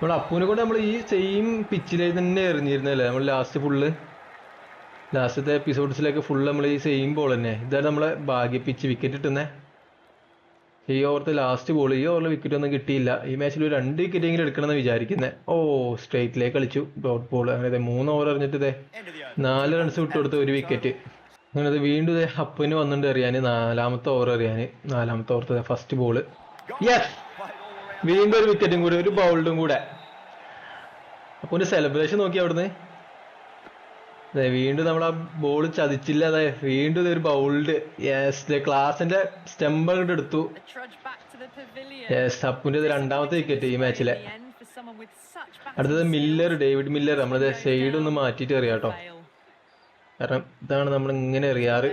A: നമ്മൾ അപ്പൂനെ കൊണ്ട് നമ്മൾ ഈ സെയിം പിച്ചിലേക്ക് തന്നെ എറിഞ്ഞിരുന്നല്ലേ നമ്മൾ ലാസ്റ്റ് ഫുള്ള് ലാസ്റ്റത്തെ എപ്പിസോഡ്സിലൊക്കെ ഫുള്ള് നമ്മൾ ഈ സെയിം ബോൾ തന്നെ. ഇതാണ് നമ്മളെ ഭാഗ്യ പിച്ച് വിക്കറ്റ് കിട്ടുന്നത് ഈ ഓവറത്തെ ലാസ്റ്റ് ബോൾ ഈ ഓവറിൽ വിക്കറ്റ് ഒന്നും കിട്ടിയില്ല. ഈ മാച്ചിൽ ഒരു രണ്ട് വിക്കറ്റ് എങ്കിലും എടുക്കണമെന്ന് വിചാരിക്കുന്നത് ഓ സ്ട്രേറ്റിലേക്ക് കളിച്ചു. ഡോട്ട് ബോൾ അങ്ങനെ മൂന്ന് ഓവർ എറിഞ്ഞിട്ട് ഇതേ. നാല് റൺസ് വിട്ടു കൊടുത്ത് ഒരു വിക്കറ്റ് അങ്ങനെ അത് വീണ്ടും ദേ അപ്പന് വന്നിട്ട് എറിയാൻ നാലാമത്തെ ഓവർ എറിയാൻ നാലാമത്തെ ഓവർ ഫസ്റ്റ് ബോൾ യെസ്. വീണ്ടും ഒരു വിക്കറ്റും കൂടി ഒരു ബൗൾഡും കൂടെ. അപ്പൊ ഒരു സെലിബ്രേഷൻ നോക്കി അവിടുന്ന്? വീണ്ടും നമ്മൾ ആ ബോൾ ചതിച്ചില്ല. അതെ വീണ്ടും ദേ ഒരു ബൗൾഡ് യെസ് ക്ലാസിന്റെ സ്റ്റെമ്പ് അങ്ങോട്ട് എടുത്തു. ഇത് രണ്ടാമത്തെ വിക്കറ്റ് ഈ മാച്ചിലെ അടുത്തത് മില്ലർ ഡേവിഡ് മില്ലർ നമ്മളത് സൈഡ് ഒന്ന്
C: മാറ്റിട്ട്
A: മാറ്റിയിട്ട് എറിയാം കേട്ടോ. കാരണം ഇതാണ് നമ്മൾ ഇങ്ങനെ എറിയാറ്.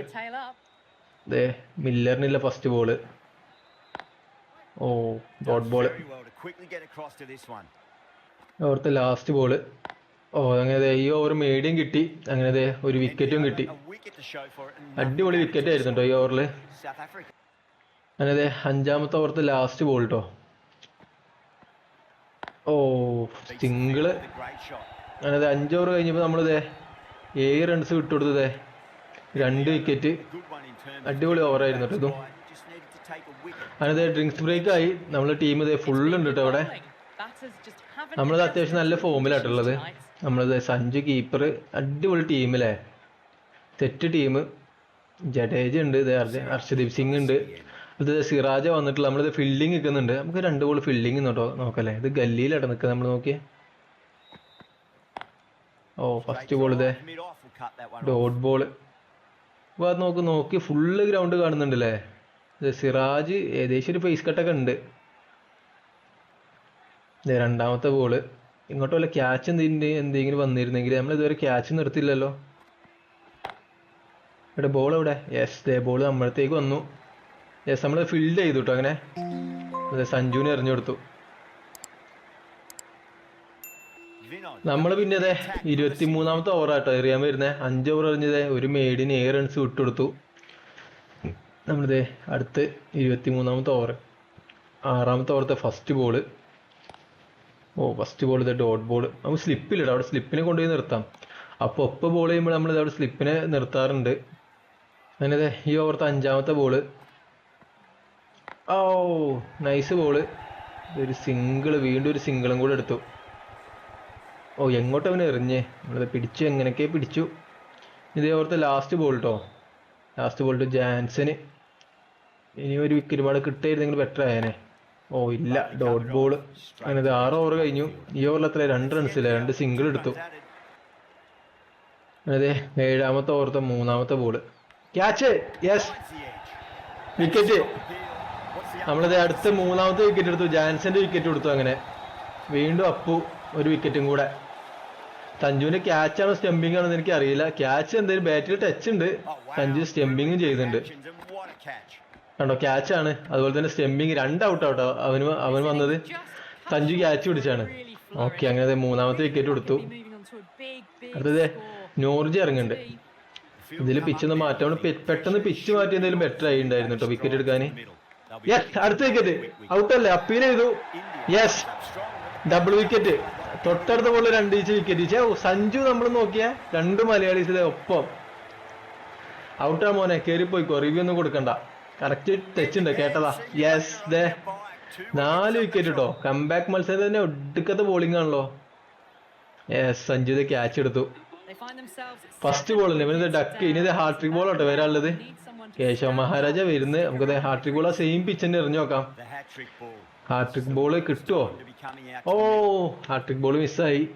A: അതെ. മില്ലറിനില്ല first ball oh dot ball. അവിടുത്തെ ലാസ്റ്റ് ബോൾ ഓ അങ്ങനെ ഈ ഓവർ മീഡിയം കിട്ടി. അങ്ങനെ ഒരു വിക്കറ്റും കിട്ടി. അടിപൊളി വിക്കറ്റ് ആയിരുന്നു കേട്ടോ ഈ ഓവറിൽ. അങ്ങനെ അഞ്ചാമത്തെ ഓവറത്തെ ലാസ്റ്റ് ബോൾ കേട്ടോ ഓ
B: സിംഗിൾ.
A: അങ്ങനെ അഞ്ച് ഓവർ കഴിഞ്ഞപ്പോൾ നമ്മളിതേ ഏഴ് റൺസ് വിട്ടുകൊടുത്തതേ രണ്ട് വിക്കറ്റ് അടിപൊളി ഓവറായിരുന്നു കേട്ടോ ഇതും. അങ്ങനെ ഡ്രിങ്ക്സ് ബ്രേക്ക് ആയി. നമ്മളെ ടീം ഇതേ ഫുൾ ഉണ്ട് കേട്ടോ അവിടെ നമ്മളത് അത്യാവശ്യം നല്ല ഫോമിലാട്ടുള്ളത് നമ്മളത് സഞ്ജു കീപ്പർ അടിപൊളി ടീമിലെ. തെറ്റ് ടീം ജഡേജ ഉണ്ട് ഹർഷദീപ് സിംഗ് ഉണ്ട്. ഇത് സിറാജ വന്നിട്ടുള്ള നമ്മളിത് ഫീൽഡിങ് നിൽക്കുന്നുണ്ട് നമുക്ക് രണ്ട് ബോൾ ഫീൽഡിങ് കേട്ടോ നോക്കല്ലേ. ഇത് ഗല്ലിയിലാണ് നിൽക്കുക നമ്മൾ നോക്കിയേ. ഓ ഫസ്റ്റ് ബോൾ ഇതേ. ഡോട്ട് ബോൾ അപ്പോൾ അത് നോക്ക് നോക്കി ഫുള്ള് ഗ്രൗണ്ട് കാണുന്നുണ്ടല്ലേ. സിറാജ് ഏകദേശം ഒരു ഫേസ് കട്ടൊക്കെ ഉണ്ട്. രണ്ടാമത്തെ ബോൾ ഇങ്ങോട്ട് വല്ല ക്യാച്ച് എന്തെങ്കിലും എന്തെങ്കിലും വന്നിരുന്നെങ്കിൽ നമ്മൾ ഇതുവരെ ക്യാച്ച് നിർത്തില്ലല്ലോ ഇവിടെ ബോൾ എവിടെ? യെസ് ദേ ബോൾ നമ്മളത്തേക്ക് വന്നു. യെസ് നമ്മൾ ഫീൽഡ് ചെയ്തു കേട്ടോ അങ്ങനെ സഞ്ജുവിന് എറിഞ്ഞു കൊടുത്തു. നമ്മൾ പിന്നെ അതെ ഇരുപത്തി മൂന്നാമത്തെ ഓവറാട്ടോ എറിയാൻ വരുന്നത് അഞ്ച് ഓവർ എറിഞ്ഞത് ഒരു മേഡിന് ഏഴ് റൺസ് വിട്ടുകൊടുത്തു നമ്മളിതേ അടുത്ത് ഇരുപത്തി മൂന്നാമത്തെ ഓവർ ആറാമത്തെ ഓവറത്തെ first ball oh first ball ഇത് ഡോട്ട് ബോൾ നമുക്ക് സ്ലിപ്പിലിടാം അവിടെ സ്ലിപ്പിനെ കൊണ്ടുപോയി നിർത്താം. അപ്പോൾ ഒപ്പം ബോൾ ചെയ്യുമ്പോൾ നമ്മൾ അവിടെ സ്ലിപ്പിനെ നിർത്താറുണ്ട്. അങ്ങനെ ഈ ഓവർത്തെ അഞ്ചാമത്തെ ബോൾ ഓ നൈസ് ബോൾ ഒരു സിംഗിൾ വീണ്ടും ഒരു സിംഗിളും കൂടെ എടുത്തു. ഓ എങ്ങോട്ട് അവൻ എറിഞ്ഞേ? നമ്മളത് പിടിച്ചു. എങ്ങനെയൊക്കെ പിടിച്ചു. ഇതേ ഓർത്ത് ലാസ്റ്റ് ബോൾ കേട്ടോ ലാസ്റ്റ് ബോൾ ടു ജാൻസന് ഇനി ഒരു വിക്കറ്റ് പാട് കിട്ടായിരുന്നെങ്കിൽ ബെറ്റർ ആയേനെ. ഓ ഇല്ല. ഡോട്ട് ബോൾ അങ്ങനെ ആറ് ഓവർ കഴിഞ്ഞു. ഈ ഓവറിൽ എത്ര രണ്ട് റൺസില്ല രണ്ട് സിംഗിൾ എടുത്തു. അതെ ഏഴാമത്തെ ഓവറത്തെ മൂന്നാമത്തെ ബോൾ ക്യാച്ച് യെസ്. വിക്കറ്റ് നമ്മളത് അടുത്ത മൂന്നാമത്തെ വിക്കറ്റ് എടുത്തു. ജാൻസന്റെ വിക്കറ്റ് കൊടുത്തു അങ്ങനെ. വീണ്ടും അപ്പു ഒരു വിക്കറ്റും കൂടെ. സഞ്ജുവിന്റെ ക്യാച്ച് ആണോ സ്റ്റംപിംഗ് ആണോ എന്ന് എനിക്ക് അറിയില്ല ക്യാച്ച് എന്തായാലും ബാറ്റിൽ ടച്ച് ഉണ്ട്. സഞ്ജു സ്റ്റംപിങ്ങും ചെയ്യുന്നുണ്ട് കണ്ടോ ക്യാച്ച് ആണ്. അതുപോലെ തന്നെ സ്റ്റെമ്പിങ് രണ്ട് ഔട്ട് ആട്ടോ. അവന് അവൻ വന്നത് സഞ്ജു ക്യാച്ച് പിടിച്ചാണ്. ഓക്കെ അങ്ങനെ മൂന്നാമത്തെ വിക്കറ്റ് കൊടുത്തു. അടുത്തത് നോർജി ഇറങ്ങുന്നുണ്ട്. ഇതിൽ പിച്ച് ഒന്ന് പെട്ടെന്ന് പിച്ച് മാറ്റി എന്തെങ്കിലും ബെറ്റർ ആയി ഉണ്ടായിരുന്നു കേട്ടോ വിക്കറ്റ് എടുക്കാൻ. യെസ് അടുത്ത വിക്കറ്റ് ഔട്ടല്ലേ അപ്പീൽ ചെയ്തു. യെസ് ഡബിൾ വിക്കറ്റ് തൊട്ടടുത്ത പോലെ രണ്ട് ഈച്ച് വിക്കറ്റ് ചേ സഞ്ജു നമ്മൾ നോക്കിയ രണ്ട് മലയാളീസിലെ ഒപ്പം. ഔട്ടാ മോനെ കയറിപ്പോയിക്കോ റിവ്യൂ ഒന്നും കൊടുക്കണ്ട. കറക്റ്റ് ടച്ച് ഉണ്ട് കേട്ടതാ. യെസ് ദേ. നാല് വിക്കറ്റ് കേട്ടോ കംബാക്ക് മത്സരം തന്നെ ഒടുക്കത്തെ ബോളിംഗ് ആണല്ലോ. യെസ് സഞ്ജു ക്യാച്ച് എടുത്തു. ഫസ്റ്റ് ബോൾ ഇവന്
C: wickets
A: ഡക്ക്. ഇനി ഹാർട്രിക് ബോൾ ആട്ടോ വരാനുള്ളത്. കേശവ മഹാരാജ വരുന്നത്. നമുക്ക് ഹാർട്രിക് ബോൾ ആ സെയിം പിച്ച് തന്നെ എറിഞ്ഞു നോക്കാം. ഹാർട്രിക് ബോൾ കിട്ടുമോ. ഓ ഹാർട്രിക് ബോൾ മിസ്സായി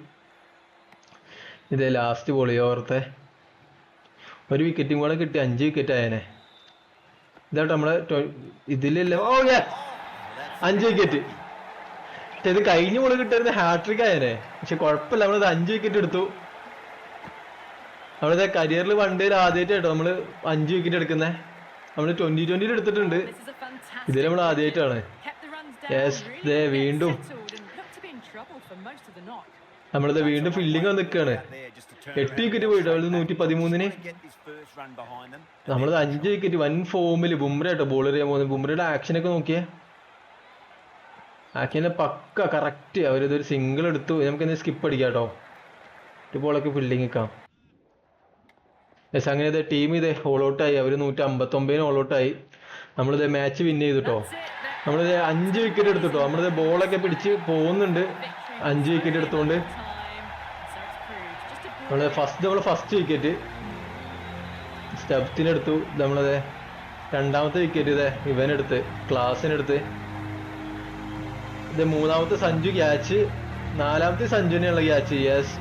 A: ഇതേ ലാസ്റ്റ് ബോൾ ഓർത്തെ ഒരു വിക്കറ്റും കൂടെ കിട്ടി. അഞ്ച് വിക്കറ്റ് ആയനെ. ഇതാട്ടോ നമ്മളെ ഇതിലല്ലേ? ഓ യാ അഞ്ച് വിക്കറ്റ് പക്ഷെ ഇത് കഴിഞ്ഞ ബോൾ കിട്ടുന്ന ഹാട്രിക് ആയനെ. പക്ഷെ കുഴപ്പമില്ല നമ്മളിത് അഞ്ച് വിക്കറ്റ് എടുത്തു. നമ്മളിത് കരിയറിൽ വണ്ടിയിൽ ഡേയിൽ ആദ്യമായിട്ട് കേട്ടോ നമ്മൾ അഞ്ച് വിക്കറ്റ് എടുക്കുന്നത് നമ്മൾ ട്വന്റി ട്വന്റിയിൽ എടുത്തിട്ടുണ്ട്. ഇതിൽ നമ്മൾ ആദ്യമായിട്ടാണ് വീണ്ടും. നമ്മളിത് വീണ്ടും ഫീൽഡിംഗ് വന്ന് നിൽക്കുകയാണ് എട്ട് വിക്കറ്റ് പോയിട്ട്
B: straight
A: നൂറ്റി പതിമൂന്നിന്. നമ്മളത് അഞ്ച് വിക്കറ്റ് വൻ ഫോമിൽ ബുംറ കേട്ടോ ബോൾ ചെയ്യാൻ പോകുന്നത്. ബുംറയുടെ ആക്ഷനൊക്കെ നോക്കിയേ. ആക്കിയതിന്റെ പക്ക കറക്റ്റ് അവരിതൊരു സിംഗിൾ എടുത്തു. നമുക്ക് എന്തെങ്കിലും സ്കിപ്പ് അടിക്കാം കേട്ടോ. ഒരു ബോളൊക്കെ ഫീൽഡിങ് നിൽക്കാം യെസ് അങ്ങനെ ഇതേ ടീം ഇതേ ഓൾ ഔട്ടായി അവർ നൂറ്റി അമ്പത്തൊമ്പതിന് ഓൾ ഔട്ടായി നമ്മളിത് മാച്ച് വിൻ ചെയ്തു കേട്ടോ. നമ്മളിത് അഞ്ച് വിക്കറ്റ് എടുത്തു കേട്ടോ. നമ്മളിത് ബോളൊക്കെ പിടിച്ച് പോകുന്നുണ്ട്. അഞ്ച് വിക്കറ്റ് എടുത്തുകൊണ്ട് നമ്മൾ ഫസ്റ്റ് നമ്മൾ ഫസ്റ്റ് വിക്കറ്റ് സ്റ്റെപ്സിനെടുത്തു നമ്മളത് രണ്ടാമത്തെ വിക്കറ്റ് ഇതേ ഇവനെടുത്ത് ക്ലാസ്സിനെടുത്ത് ഇത് മൂന്നാമത്തെ സഞ്ജു ക്യാച്ച് നാലാമത്തെ സഞ്ജുവിനുള്ള ക്യാച്ച് യെസ്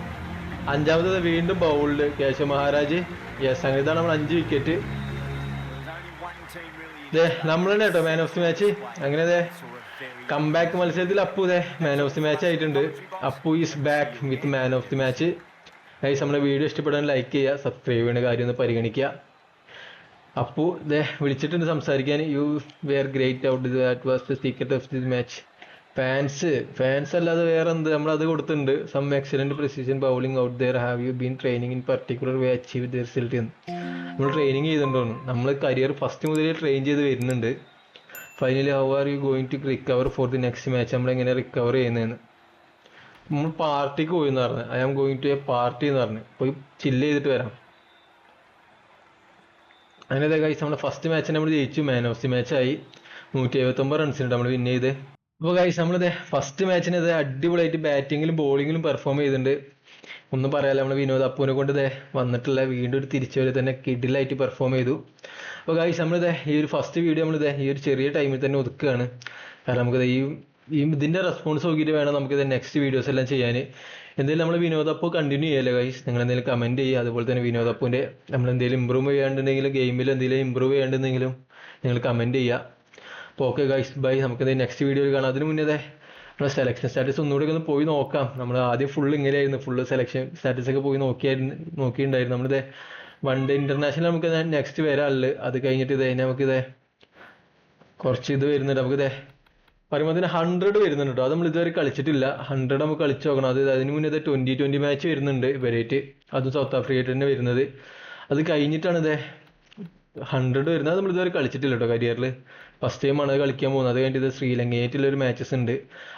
A: അഞ്ചാമത്തെ വീണ്ടും ബൗൾഡ്. കേശവ മഹാരാജ്. യെസ് അങ്ങനെ ഇതാണ് നമ്മൾ അഞ്ച് വിക്കറ്റ് നമ്മൾ തന്നെ കേട്ടോ മാൻ ഓഫ് ദി മാച്ച് അങ്ങനെ കംബാക്ക് മത്സരത്തിൽ അപ്പു ഇതേ മാൻ ഓഫ് ദി മാച്ച് ആയിട്ടുണ്ട്. Appu is back with man of the match guys നമ്മുടെ വീഡിയോ ഇഷ്ടപ്പെടാൻ ലൈക്ക് ചെയ്യുക സബ്സ്ക്രൈബ് ചെയ്യുന്ന കാര്യം ഒന്ന് പരിഗണിക്കുക. അപ്പു ഇതേ വിളിച്ചിട്ടുണ്ട് സംസാരിക്കാൻ. You were great out that was the secret of the match fans fans അല്ലാതെ വേറെ എന്ത്? നമ്മൾ അത് കൊടുത്തിട്ടുണ്ട്. Some excellent precision bowling out there have you been training in particular way achieve the result എന്ന്. നമ്മൾ ട്രെയിനിങ് ചെയ്തിട്ടുണ്ടോ നമ്മൾ കരിയർ ഫസ്റ്റ് മുതലേ ട്രെയിൻ ചെയ്ത് വരുന്നുണ്ട്. Finally how are you going to recover for the next match നമ്മൾ എങ്ങനെ recover ചെയ്യുന്നതെന്ന് നമ്മൾ പാർട്ടിക്ക് പോയി എന്ന് പറഞ്ഞു. I am going to a party എന്ന് പറഞ്ഞു. പോയി ചില്ല് ചെയ്തിട്ട് വരാം. അങ്ങനെ ഗൈസ് നമ്മുടെ ഫസ്റ്റ് മാച്ച് നമ്മൾ ജയിച്ചു. മാൻ ഓഫ് ദി മാച്ച് ആയി. നൂറ്റി എഴുപത്തൊമ്പത് റൺസിനുണ്ട് നമ്മൾ വിൻ ചെയ്ത്. അപ്പോൾ ഗൈസ് നമ്മളിത് ഫസ്റ്റ് മാച്ചിന് ഇത് അടിപൊളിയായിട്ട് ബാറ്റിങ്ങിലും ബോളിങ്ങിലും പെർഫോം ചെയ്തിട്ടുണ്ട് ഒന്നും പറയാല്ല നമ്മൾ വിനോദ് അപ്പുവിനെ കൊണ്ട് ഇതേ വന്നിട്ടുള്ള വീണ്ടും ഒരു തിരിച്ചുവരെ തന്നെ കിഡിലായിട്ട് പെർഫോം ചെയ്തു. അപ്പോൾ ഗായ്സ് നമ്മളിതേ ഈ ഒരു ഫസ്റ്റ് വീഡിയോ നമ്മളിതേ ഈ ഒരു ചെറിയ ടൈമിൽ തന്നെ ഒതുക്കുകയാണ് കാരണം നമുക്കിത് ഈ ഈ ഇതിന്റെ റെസ്പോൺസ് നോക്കിയിട്ട് വേണം നമുക്ക് നമുക്കിത് നെക്സ്റ്റ് വീഡിയോസ് എല്ലാം ചെയ്യാൻ എന്തെങ്കിലും നമ്മൾ വിനോദപ്പോ കണ്ടിന്യൂ ചെയ്യല്ലേ ഗൈസ് നിങ്ങൾ എന്തെങ്കിലും കമന്റ് ചെയ്യുക. അതുപോലെ തന്നെ വിനോദപ്പൂന്റെ നമ്മൾ എന്തെങ്കിലും ഇമ്പ്രൂവ് ചെയ്യാണ്ടെങ്കിലും ഗെയിമിൽ എന്തെങ്കിലും ഇമ്പ്രൂവ് ചെയ്യേണ്ടെന്നെങ്കിലും നിങ്ങൾ കമന്റ് ചെയ്യുക. അപ്പോൾ ഓക്കെ ഗൈസ് ബൈ നമുക്കിത് നെക്സ്റ്റ് വീഡിയോയിൽ കാണാം. അതിന് മുന്നേ സെലക്ഷൻ സ്റ്റാറ്റസ് ഒന്നുകൂടി ഒന്ന് പോയി നോക്കാം. നമ്മൾ ആദ്യം ഫുൾ ഇങ്ങനെയായിരുന്നു. ഫുള്ള് സെലക്ഷൻ സ്റ്റാറ്റസ് ഒക്കെ പോയി നോക്കിയായിരുന്നു നോക്കിയിട്ടുണ്ടായിരുന്നു. നമ്മളിത് വൺ ഡേ ഇന്റർനാഷണൽ നമുക്ക് നെക്സ്റ്റ് വരാനുള്ളത് അത് കഴിഞ്ഞിട്ട് ഇതേ നമുക്ക് ഇതേ കുറച്ച് ഇത് വരുന്നുണ്ട്. നമുക്ക് ഇതേ പറയുമ്പോൾ അതിന് ഹൺഡ്രഡ് വരുന്നുണ്ട് കേട്ടോ അത് നമ്മൾ ഇതുവരെ കളിച്ചിട്ടില്ല. ഹൺഡ്രഡ് നമുക്ക് കളിച്ച് നോക്കണം. അത് അതിന് മുന്നേ ഇത് ട്വന്റി മാച്ച് വരുന്നുണ്ട് ഇവരായിട്ട്. അതും സൗത്ത് ആഫ്രിക്കയായിട്ട് തന്നെ വരുന്നത്. അത് കഴിഞ്ഞിട്ടാണ് ഇതേ ഹൺഡ്രഡ് വരുന്നത് നമ്മൾ ഇതുവരെ കളിച്ചിട്ടില്ല കേട്ടോ കരിയറിൽ ഫസ്റ്റ് ടൈമാണ് അത് കളിക്കാൻ പോകുന്നത്. അത് കഴിഞ്ഞിട്ട് ശ്രീലങ്കയായിട്ടുള്ള ഒരു മാച്ചസ് ഉണ്ട്.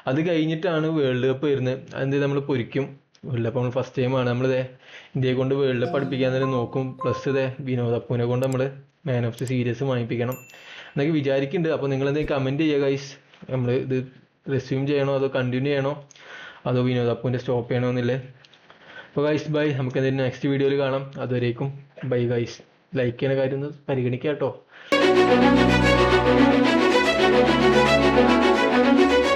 A: അത് കഴിഞ്ഞിട്ടാണ് വേൾഡ് കപ്പ് വരുന്നത്. അതെന്ത് നമ്മൾ പൊരിക്കും. വേൾഡ് കപ്പ് നമ്മൾ ഫസ്റ്റ് ടൈമാണ് നമ്മൾ ഇന്ത്യയെ കൊണ്ട് വേൾഡ് കപ്പ് അടുപ്പിക്കാൻ തന്നെ നോക്കും. പ്ലസ് ഇതേ വിനോദ് അപ്പൂനെ കൊണ്ട് നമ്മൾ മാൻ ഓഫ് ദി സീരീസ് വാങ്ങിപ്പിക്കണം എന്നൊക്കെ വിചാരിക്കുന്നുണ്ട്. അപ്പോൾ നിങ്ങൾ എന്തെങ്കിലും കമന്റ് ചെയ്യുക ഗൈസ് നമ്മൾ ഇത് റെസ്യൂം ചെയ്യണോ അതോ കണ്ടിന്യൂ ചെയ്യണോ? അതോ വിനോദ് അപ്പൂന്റെ സ്റ്റോപ്പ് ചെയ്യണോ എന്നില്ലേ? അപ്പോൾ ഗൈസ് ബൈ നമുക്ക് എന്തെങ്കിലും നെക്സ്റ്റ് വീഡിയോയിൽ കാണാം. അതുവരേക്കും. ബൈ ഗൈസ് ലൈക്ക് ചെയ്യുന്ന കാര്യം ഒന്ന് പരിഗണിക്കാം കേട്ടോ